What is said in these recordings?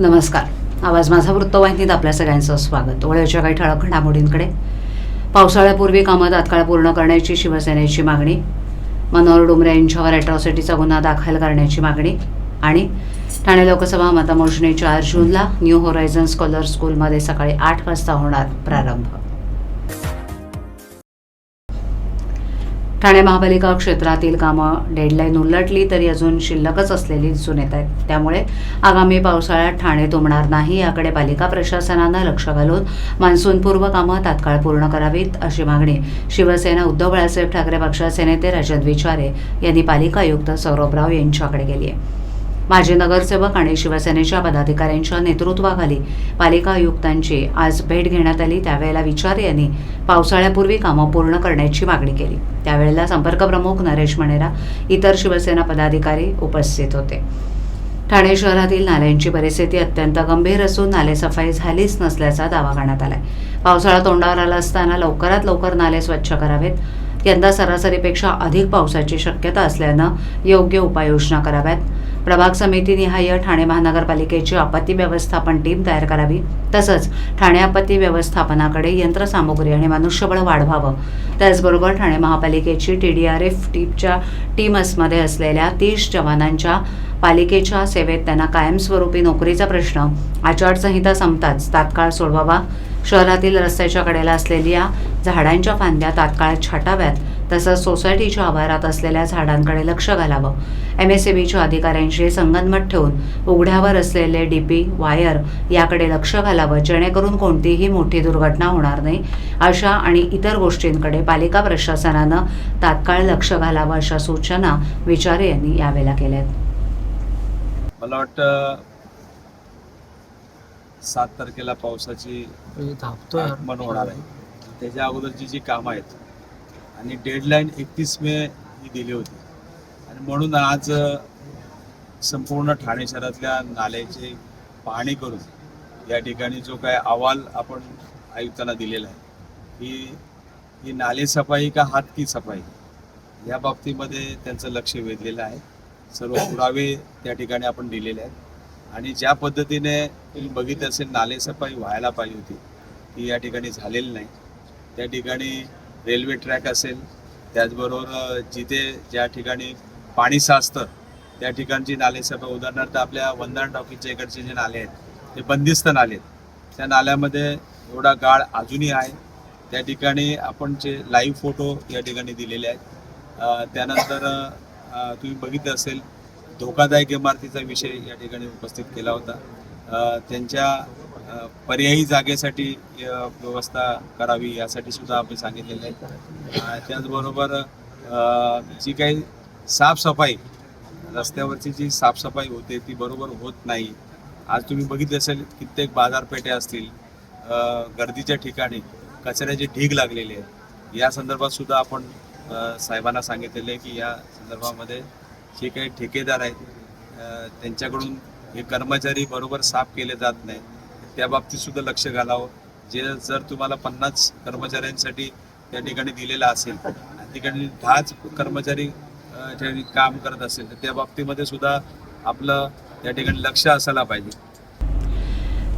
नमस्कार. आवाज माझा वृत्तवाहिनीत आपल्या सगळ्यांचं स्वागत. ओळ्याच्या काही ठळक घडामोडींकडे. पावसाळ्यापूर्वी कामं तात्काळ पूर्ण करण्याची शिवसेनेची मागणी मनोहर डुमरे यांच्यावर अॅट्रॉसिटीचा गुन्हा दाखल करण्याची मागणी आणि ठाणे लोकसभा मतमोजणी चार जूनला न्यू होरायझन स्कॉलर स्कूलमध्ये सकाळी आठ वाजता होणार प्रारंभ. ठाणे महापालिका क्षेत्रातील कामं डेडलाईन उलटली तरी अजून शिल्लकच असलेली दिसून येत आहेत. त्यामुळे आगामी पावसाळ्यात ठाणे तुंबणार नाही याकडे पालिका प्रशासनानं लक्ष घालून मान्सूनपूर्व कामं तात्काळ पूर्ण करावीत अशी मागणी शिवसेना उद्धव बाळासाहेब ठाकरे पक्षाचे नेते रजत विचारे यांनी पालिका आयुक्त सौरभ राव यांच्याकडे केली आहे. माजी नगरसेवक आणि शिवसेनेच्या पदाधिकाऱ्यांच्या नेतृत्वाखाली पालिका आयुक्तांची आज भेट घेण्यात आली. त्यावेळेला विचारे यांनी पावसाळ्यापूर्वी कामं पूर्ण करण्याची मागणी केली. त्यावेळेला संपर्कप्रमुख नरेश मणेरा इतर शिवसेना पदाधिकारी उपस्थित होते. ठाणे शहरातील नाल्यांची परिस्थिती अत्यंत गंभीर असून नालेसफाई झालीच नसल्याचा दावा करण्यात आलाय. पावसाळा तोंडावर आला असताना लवकरात लवकर नाले स्वच्छ करावेत. यंदा सरासरीपेक्षा अधिक पावसाची शक्यता असल्यानं योग्य उपाययोजना कराव्यात. प्रभाग समितीनिहाय ठाणे महानगरपालिकेची आपत्ती व्यवस्थापन टीम तयार करावी. तसंच ठाणे आपत्ती व्यवस्थापनाकडे यंत्रसामुग्री आणि मनुष्यबळ वाढवावं. त्याचबरोबर ठाणे महापालिकेची टी डी आर एफ टीमच्या टीमसमध्ये असलेल्या तीस जवानांच्या पालिकेच्या सेवेत त्यांना कायमस्वरूपी नोकरीचा प्रश्न. आचारसंहिता संपताच तात्काळ सोडवावा. शहरातील रस्त्याच्या कडेला असलेल्या झाडांच्या फांद्या तात्काळ छाटाव्यात. तसंच सोसायटीच्या आवारात असलेल्या झाडांकडे लक्ष घालावं. एम एस बीच्या अधिकाऱ्यांशी संगनमत ठेवून उघड्यावर असलेले डीपी वायर याकडे लक्ष घालावं जेणेकरून कोणतीही मोठी दुर्घटना होणार नाही अशा आणि इतर गोष्टींकडे पालिका प्रशासनानं तात्काळ लक्ष घालावं अशा सूचना विचारे यांनी यावेळेला केल्या आहेत मला वाटतं सात तारखेला पावसाची आगमन होणार आहे. त्याच्या अगोदरची जी कामं आहेत आणि डेडलाईन एकतीस मे ही दिली होती. आणि म्हणून आज संपूर्ण ठाणे शहरातल्या नाल्याची पाहणी करून या ठिकाणी जो काय अहवाल आपण आयुक्तांना दिलेला आहे ही ही नाले सफाई का हात की सफाई या बाबतीमध्ये त्यांचं लक्ष वेधलेलं आहे. सर्व पुरावे त्या ठिकाणी आपण दिलेले आहेत. आणि ज्या पद्धतीने तुम्ही बघित असेल नालेसफाई व्हायला पाहिजे होती ती या ठिकाणी झालेली नाही. त्या ठिकाणी रेल्वे ट्रॅक असेल त्याचबरोबर जिथे ज्या ठिकाणी पाणी साचतं त्या ठिकाणची नालेसफाई उदाहरणार्थ आपल्या वंदना टॉकीच्या इकडचे जे नाले आहेत ते बंदिस्त नाले आहेत. त्या नाल्यामध्ये एवढा गाळ अजूनही आहे. त्या ठिकाणी आपण जे लाईव्ह फोटो या ठिकाणी दिलेले आहेत. त्यानंतर तुम्ही बघितलं असेल धोकादायक इमारतीचा विषय या ठिकाणी उपस्थित केला होता. त्यांच्या पर्यायी जागेसाठी व्यवस्था करावी यासाठी सुद्धा आपण सांगितलेलं आहे. त्याचबरोबर जी काही साफसफाई रस्त्यावरची जी साफसफाई होते ती बरोबर होत नाही. आज तुम्ही बघितले असेल कित्येक बाजारपेठे असतील गर्दीच्या ठिकाणी कचऱ्याचे ढीग लागलेले आहेत. या संदर्भात सुद्धा आपण साहेबांना सांगितलेलं आहे की या संदर्भामध्ये जे काही ठेकेदार आहेत त्यांच्याकडून हे कर्मचारी बरोबर साफ केले जात नाही त्या बाबतीत सुद्धा लक्ष घालावं. जे जर तुम्हाला पन्नास कर्मचाऱ्यांसाठी त्या ठिकाणी दिलेलं असेल आणि ठिकाणी दहाच कर्मचारी काम करत असेल तर त्या बाबतीमध्ये सुद्धा आपलं त्या ठिकाणी लक्ष असायला पाहिजे.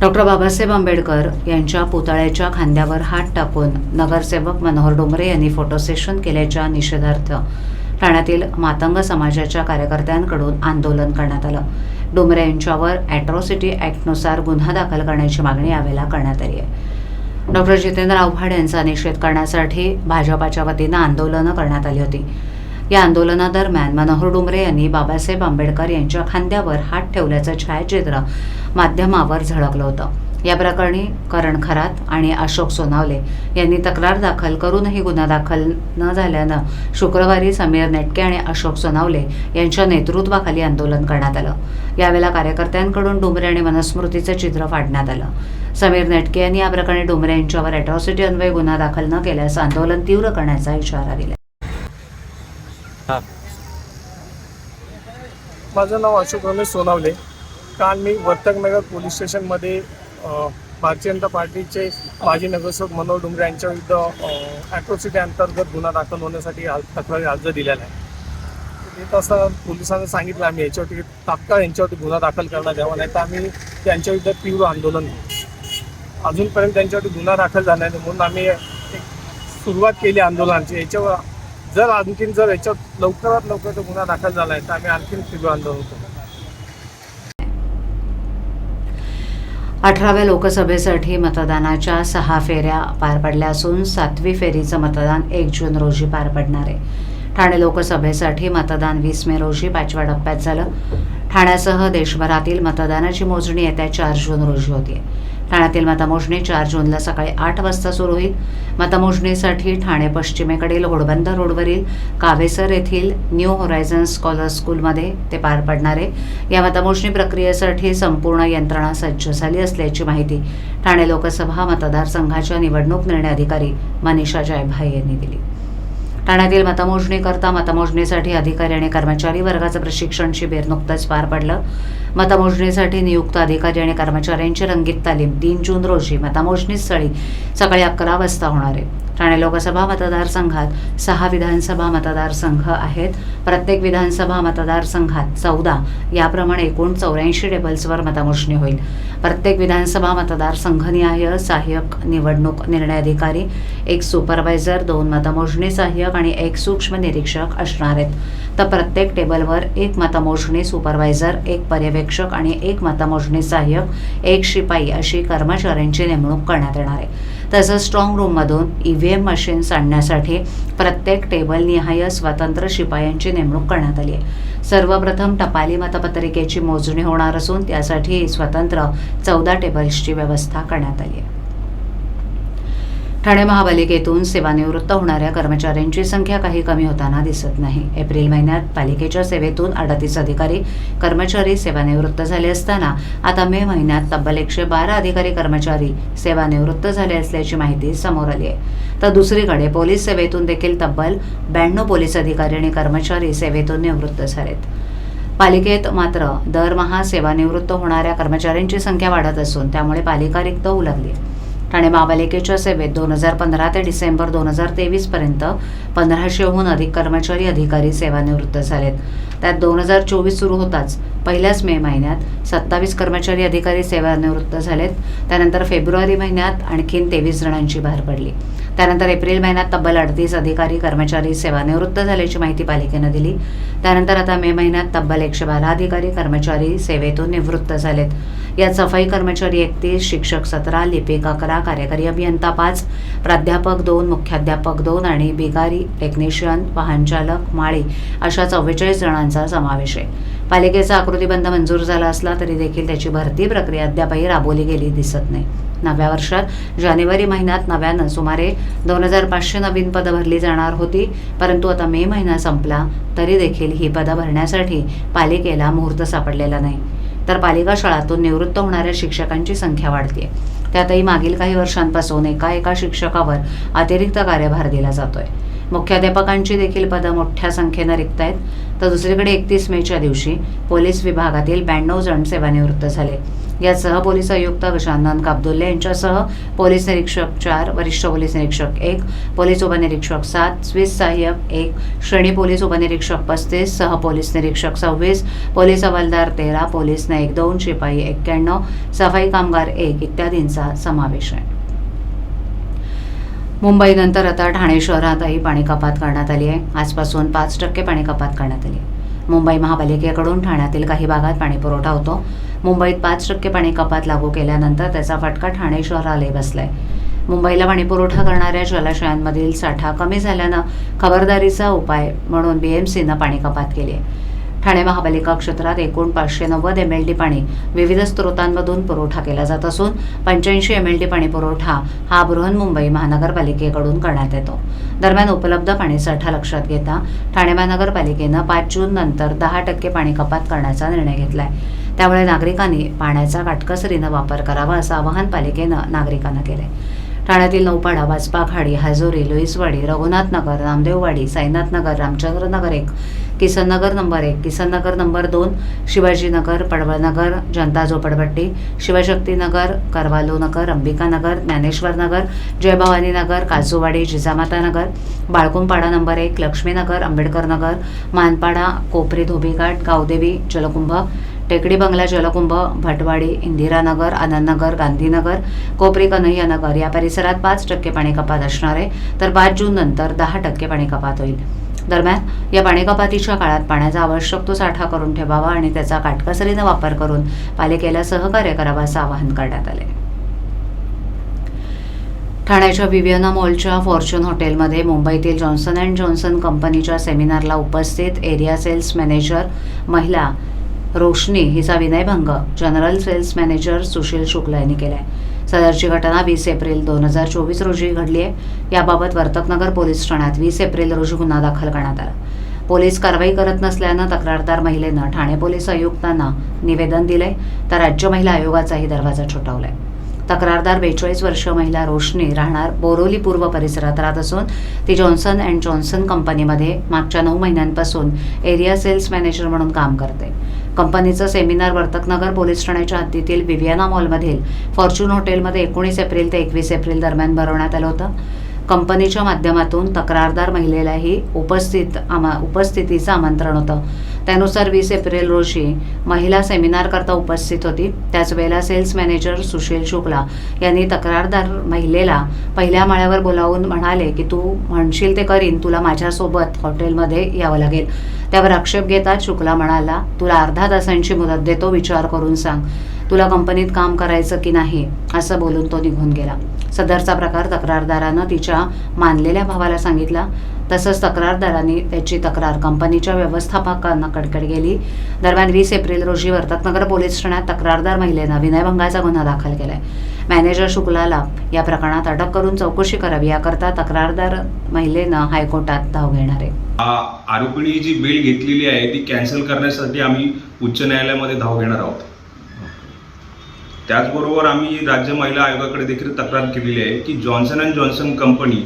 डॉक्टर बाबासाहेब आंबेडकर यांच्या पुतळ्याच्या खांद्यावर हात टाकून नगरसेवक मनोहर डोंगरे यांनी फोटो सेशन केल्याच्या निषेधार्थ ठाण्यातील मातंग समाजाच्या कार्यकर्त्यांकडून आंदोलन करण्यात आलं. डोंगरे यांच्यावर ॲट्रॉसिटी ॲक्टनुसार गुन्हा दाखल करण्याची मागणी यावेळेला करण्यात आली आहे. डॉक्टर जितेंद्र आव्हाड यांचा निषेध करण्यासाठी भाजपाच्या वतीनं आंदोलनं करण्यात आली होती. या आंदोलनादरम्यान मनोहर डोंगरे यांनी बाबासाहेब आंबेडकर यांच्या खांद्यावर हात ठेवल्याचं छायाचित्र माध्यमावर झळकलं होतं. या प्रकरणी करण खरात आणि अशोक सोनावले यांनी तक्रार दाखल करूनही गुन्हा दाखल न झाल्यानं शुक्रवारी समीर नेटके आणि अशोक सोनावले यांच्या नेतृत्वाखाली आंदोलन करण्यात आलं. यावेळेला कार्यकर्त्यांकडून डोंबरे आणि मनुस्मृतीचं चित्र फाडण्यात आलं. समीर नेटके यांनी या प्रकरणी डोंबरे यांच्यावर अॅट्रॉसिटी अन्वये गुन्हा दाखल न केल्यास आंदोलन तीव्र करण्याचा इशारा दिला. माझं नाव अशोक रमेश सोनावले. काल मी वर्तकनगर पोलीस स्टेशनमध्ये भारतीय जनता पार्टीचे माजी नगरसेवक मनोहर डुमरे यांच्या विरुद्ध ॲट्रॉसिटी अंतर्गत गुन्हा दाखल होण्यासाठी आज तक्रारी अर्ज दिलेला आहे. येत असताना पोलिसांना सांगितलं आम्ही याच्यावरती तात्काळ यांच्यावरती गुन्हा दाखल करण्यात यावा नाही तर आम्ही त्यांच्याविरुद्ध तीव्र आंदोलन अजूनपर्यंत त्यांच्यावरती गुन्हा दाखल झाला नाही म्हणून आम्ही एक सुरुवात केली आंदोलनाची. याच्यावर जर आणखीन जर याच्यात लवकरात लवकर तो गुन्हा दाखल झाला आहे तर आम्ही आणखीन तीव्र आंदोलन करतो अठराव्या लोकसभेसाठी मतदानाच्या सहा फेऱ्या पार पडल्या असून सातवी फेरीचं मतदान एक जून रोजी पार पडणार आहे. ठाणे लोकसभेसाठी मतदान वीस मे रोजी पाचव्या टप्प्यात झालं. ठाण्यासह देशभरातील मतदानाची मोजणी येत्या चार जून रोजी होती ठाण्यातील मतमोजणी चार जूनला सकाळी आठ वाजता सुरू होईल. मतमोजणीसाठी ठाणे पश्चिमेकडील घोडबंदर रोडवरील कावेसर येथील न्यू होरायझन स्कॉलर स्कूलमध्ये ते पार पडणारे या मतमोजणी प्रक्रियेसाठी संपूर्ण यंत्रणा सज्ज झाली असल्याची माहिती ठाणे लोकसभा मतदारसंघाच्या निवडणूक निर्णय अधिकारी मनीषा जयभाई यांनी दिली. ठाण्यातील मतमोजणीकरता मतमोजणीसाठी अधिकारी आणि कर्मचारी वर्गाचं प्रशिक्षण शिबिर नुकतंच पार पडलं. मतमोजणीसाठी नियुक्त अधिकारी आणि कर्मचाऱ्यांची रंगीत तालीम. तीन जून रोजी मतमोजणी स्थळी सकाळी अकरा वाजता होणार आहे. ठाणे लोकसभा मतदारसंघात सहा विधानसभा मतदारसंघ आहेत. प्रत्येक विधानसभा मतदारसंघात चौदा. याप्रमाणे एकूण चौऱ्याऐंशी टेबल्सवर मतमोजणी होईल. प्रत्येक विधानसभा मतदारसंघनिहाय सहाय्यक निवडणूक निर्णय अधिकारी एक सुपरवायझर दोन मतमोजणी सहाय्यक आणि एक सूक्ष्म निरीक्षक असणार आहेत. तर प्रत्येक टेबलवर एक मतमोजणी सुपरवायझर एक पर्यवेक्षक आणि एक मतमोजणी सहाय्यक एक शिपाई अशी कर्मचाऱ्यांची नेमणूक करण्यात येणार आहे. तसंच स्ट्रॉंग रूममधून ई व्ही एम मशीन्स आणण्यासाठी प्रत्येक टेबलनिहाय स्वतंत्र शिपायांची नेमणूक करण्यात आली आहे. सर्वप्रथम टपाली मतपत्रिकेची मोजणी होणार असून त्यासाठी स्वतंत्र चौदा टेबल्सची व्यवस्था करण्यात आली आहे. ठाणे महापालिकेतून सेवानिवृत्त होणाऱ्या कर्मचाऱ्यांची संख्या काही कमी होताना दिसत नाही. एप्रिल महिन्यात पालिकेच्या सेवेतून अडतीस अधिकारी कर्मचारी सेवानिवृत्त झाले असताना आता मे महिन्यात तब्बल एकशे बारा अधिकारी कर्मचारी सेवानिवृत्त झाले असल्याची माहिती समोर आली आहे. तर दुसरीकडे पोलीस सेवेतून देखील तब्बल ब्याण्णव पोलीस अधिकारी आणि कर्मचारी सेवेतून निवृत्त झालेत. पालिकेत मात्र दरमहा सेवानिवृत्त होणाऱ्या कर्मचाऱ्यांची संख्या वाढत असून त्यामुळे पालिका रिक्त होऊ लागली आहे. ठाणे महापालिकेच्या सेवेत दोन हजार पंधरा ते डिसेंबर दोन हजार तेवीस पर्यंत पंधराशेहून अधिक कर्मचारी अधिकारी सेवानिवृत्त झालेत. त्यात दोन हजार चोवीस सुरू होताच पहिल्याच मे महिन्यात सत्तावीस कर्मचारी अधिकारी सेवानिवृत्त झालेत. त्यानंतर फेब्रुवारी महिन्यात आणखीन तेवीस जणांची भर पडली. त्यानंतर एप्रिल महिन्यात तब्बल अडतीस अधिकारी कर्मचारी सेवानिवृत्त झाल्याची माहिती पालिकेनं दिली. त्यानंतर आता मे महिन्यात तब्बल एकशे बारा अधिकारी कर्मचारी सेवेतून निवृत्त झालेत. यात सफाई कर्मचारी एकतीस शिक्षक सतरा लिपिक अकरा कार्यकारी अभियंता पाच प्राध्यापक दोन मुख्याध्यापक दोन आणि बिगारी टेक्निशियन वाहनचालक माळी अशा चव्वेचाळीस जणांचा समावेश आहे. पालिकेचा आकृतीबंध मंजूर झाला असला तरी देखील त्याची भरती प्रक्रिया अद्यापही राबवली गेली दिसत नाही. नव्या वर्षात जानेवारी महिन्यात नव्यानं सुमारे दोन हजार पाचशे नवीन पदं भरली जाणार होती परंतु आता मे महिना संपला तरी देखील ही पदं भरण्यासाठी पालिकेला मुहूर्त सापडलेला नाही. तर पालिका शाळातून निवृत्त होणाऱ्या शिक्षकांची संख्या वाढते त्यातही मागील काही वर्षांपासून एका एका शिक्षकावर अतिरिक्त कार्यभार दिला जातोय. मुख्याध्यापकांची देखील पदं मोठ्या संख्येनं रिक्त आहेत तर दुसरीकडे एकतीस मेच्या दिवशी पोलीस विभागातील ब्याण्णव जण सेवानिवृत्त झाले. यात सहपोलीस आयुक्त गजानन काबदुल्ले यांच्यासह पोलीस निरीक्षक चार वरिष्ठ पोलीस निरीक्षक एक पोलीस उपनिरीक्षक सात स्विस सहाय्यक एक श्रेणी पोलीस उपनिरीक्षक पस्तीस सहपोलीस निरीक्षक सव्वीस पोलीस हवालदार तेरा पोलीस नाईक दोन शिपाई एक्क्याण्णव सफाई कामगार एक इत्यादींचा समावेश आहे. मुंबईनंतर आता ठाणे शहरातही पाणी कपात करण्यात आली आहे. आजपासून पाच टक्के पाणी कपात करण्यात आली आहे. मुंबई महापालिकेकडून ठाण्यातील काही भागात पाणी पुरवठा होतो. मुंबईत पाच टक्के पाणी कपात लागू केल्यानंतर त्याचा फटका ठाणे शहरालाही बसलाय. मुंबईला पाणी पुरवठा करणाऱ्या जलाशयांमधील साठा कमी झाल्यानं खबरदारीचा उपाय म्हणून बीएमसीनं पाणी कपात केली आहे. ठाणे महापालिका क्षेत्रात एकूण पाचशे नव्वद एम एल डी पाणी विविध स्रोतांमधून पुरवठा केला जात असून पंच्याऐंशी एम एल डी पाणी पुरवठा हा बृहन्मुंबई महानगरपालिकेकडून करण्यात येतो. दरम्यान उपलब्ध पाणीसाठा लक्षात घेता ठाणे महानगरपालिकेनं पाच जून नंतर दहा टक्के पाणी कपात करण्याचा निर्णय घेतलाय. त्यामुळे नागरिकांनी पाण्याचा काटकसरीनं वापर करावा असं आवाहन पालिकेनं नागरिकांना केलंय. ठाण्यातील नौपाडा वाजपाखाडी हाजोरी लुईसवाडी रघुनाथ नगर रामदेववाडी साईनाथ नगर रामचंद्र नगर एक किसननगर नंबर एक किसननगर नंबर दोन शिवाजीनगर पडवळनगर जनता झोपडपट्टी शिवशक्तीनगर करवालो नगर अंबिकानगर ज्ञानेश्वर नगर जयभवानी नगर काजूवाडी जिजामाता नगर बाळकुंपाडा नंबर एक लक्ष्मीनगर आंबेडकर नगर मानपाडा कोपरी धोबीघाट गावदेवी जलकुंभ टेकडी बंगला जलकुंभ भटवाडी इंदिरानगर आनंदनगर गांधीनगर कोपरी कन्हैया नगर या परिसरात पाच टक्के पाणी कपात असणार आहे. तर पाच जून नंतर दहा टक्के पाणी कपात होईल. दरम्यान या पाणी कपातीच्या काळात पाण्याचा आवश्यक तो साठा करून ठेवावा आणि त्याचा काटकसरीनं वापर करून पालिकेला सहकार्य करावं असं आवाहन करण्यात आले. ठाण्याच्या विवियना मॉलच्या फॉर्च्यून हॉटेलमध्ये मुंबईतील जॉन्सन अँड जॉन्सन कंपनीच्या सेमिनारला उपस्थित एरिया सेल्स मॅनेजर महिला रोशनी हिचा विनयभंग. General sales manager Sushil Shukla यांनी केला आहे सदरची घटना वीस एप्रिल दोन हजार चोवीस रोजी घडली आहे याबाबत वर्तकनगर पोलीस ठाण्यात वीस एप्रिल रोजी गुन्हा दाखल करण्यात आला. पोलीस कारवाई करत नसल्यानं तक्रारदार महिलेनं ठाणे पोलीस आयुक्तांना निवेदन दिले तर राज्य महिला आयोगाचाही दरवाजा ठोठावलाय तक्रारदार बेचाळीस वर्ष महिला रोशनी राहणार बोरोली पूर्व परिसरात राहत असून ती जॉन्सन अँड जॉन्सन कंपनीमध्ये मागच्या नऊ महिन्यांपासून एरिया सेल्स मॅनेजर म्हणून काम करते. कंपनीचं सेमिनार वर्तकनगर पोलीस ठाण्याच्या हद्दीतील विवियाना मॉलमधील फॉर्च्यून हॉटेलमध्ये एकोणीस एप्रिल ते एकवीस एप्रिल दरम्यान भरवण्यात आलं होतं. कंपनीच्या माध्यमातून तक्रारदार महिलेलाही उपस्थित आमा उपस्थितीचं आमंत्रण होतं. त्यानुसार वीस एप्रिल रोजी महिला सेमिनारकरता उपस्थित होती. त्याच वेळेला सेल्स मॅनेजर सुशील शुक्ला यांनी तक्रारदार महिलेला पहिल्या माळ्यावर बोलावून म्हणाले की तू म्हणशील ते करीन तुला माझ्यासोबत हॉटेलमध्ये यावं लागेल. त्यावर आक्षेप घेतात शुक्ला म्हणाला तुला अर्धा तासांची मुदत देतो विचार करून सांग तुला कंपनीत काम करायचं की नाही? असं बोलून तो निघून गेला. सदरचा प्रकार तक्रारदारानं तिच्या मानलेल्या भावाला सांगितला. तसंच तक्रारदारांनी त्याची तक्रार कंपनीच्या व्यवस्थापकांना कडकड गेली दरम्यान वीस एप्रिल रोजी वर्तकनगर पोलीस ठाण्यात तक्रारदार महिलेनं विनयभंगाचा गुन्हा दाखल केलाय. मॅनेजर शुक्लाला या प्रकरणात अटक करून चौकशी करावी याकरता तक्रारदार महिलेनं हायकोर्टात धाव घेणार. आहे आरोपीने जी बेल घेतलेली आहे ती कॅन्सल करण्यासाठी आम्ही उच्च न्यायालयामध्ये धाव घेणार आहोत. त्याचबरोबर आम्ही राज्य महिला आयोगाकडे देखील तक्रार केलेली आहे की जॉन्सन अँड जॉन्सन कंपनी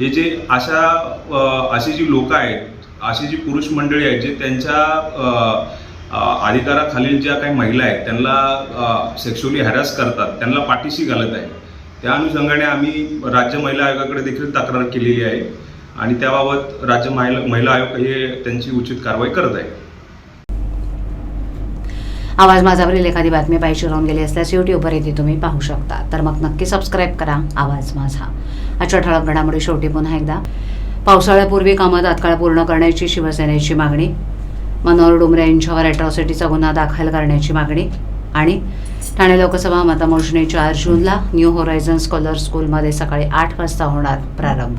हे जे अशा अशी जी लोक आहेत अशी जी पुरुष मंडळी आहेत जे त्यांच्या अधिकाराखालील ज्या काही महिला आहेत त्यांना सेक्शुअली हॅरॅस करतात त्यांना पाठीशी घालत आहे त्या अनुषंगाने आम्ही राज्य महिला आयोगाकडे देखील तक्रार केलेली आहे आणि त्याबाबत राज्य महिला महिला आयोग हे त्यांची उचित कारवाई करत आहे. आवाज माझावरील एखादी बातमी पाहिजे राहून गेली असल्यास यूट्यूबवर येथे तुम्ही पाहू शकता. तर मग नक्की सबस्क्राईब करा. आवाज माझा. आजच्या ठळक घडामोडी शेवटी पुन्हा एकदा. पावसाळ्यापूर्वी कामं तात्काळ पूर्ण करण्याची शिवसेनेची मागणी. मनोहर डुमरे यांच्यावर अॅट्रॉसिटीचा गुन्हा दाखल करण्याची मागणी. आणि ठाणे लोकसभा मतमोजणी चार जूनला न्यू होरायझन स्कॉलर स्कूलमध्ये सकाळी आठ वाजता होणार प्रारंभ.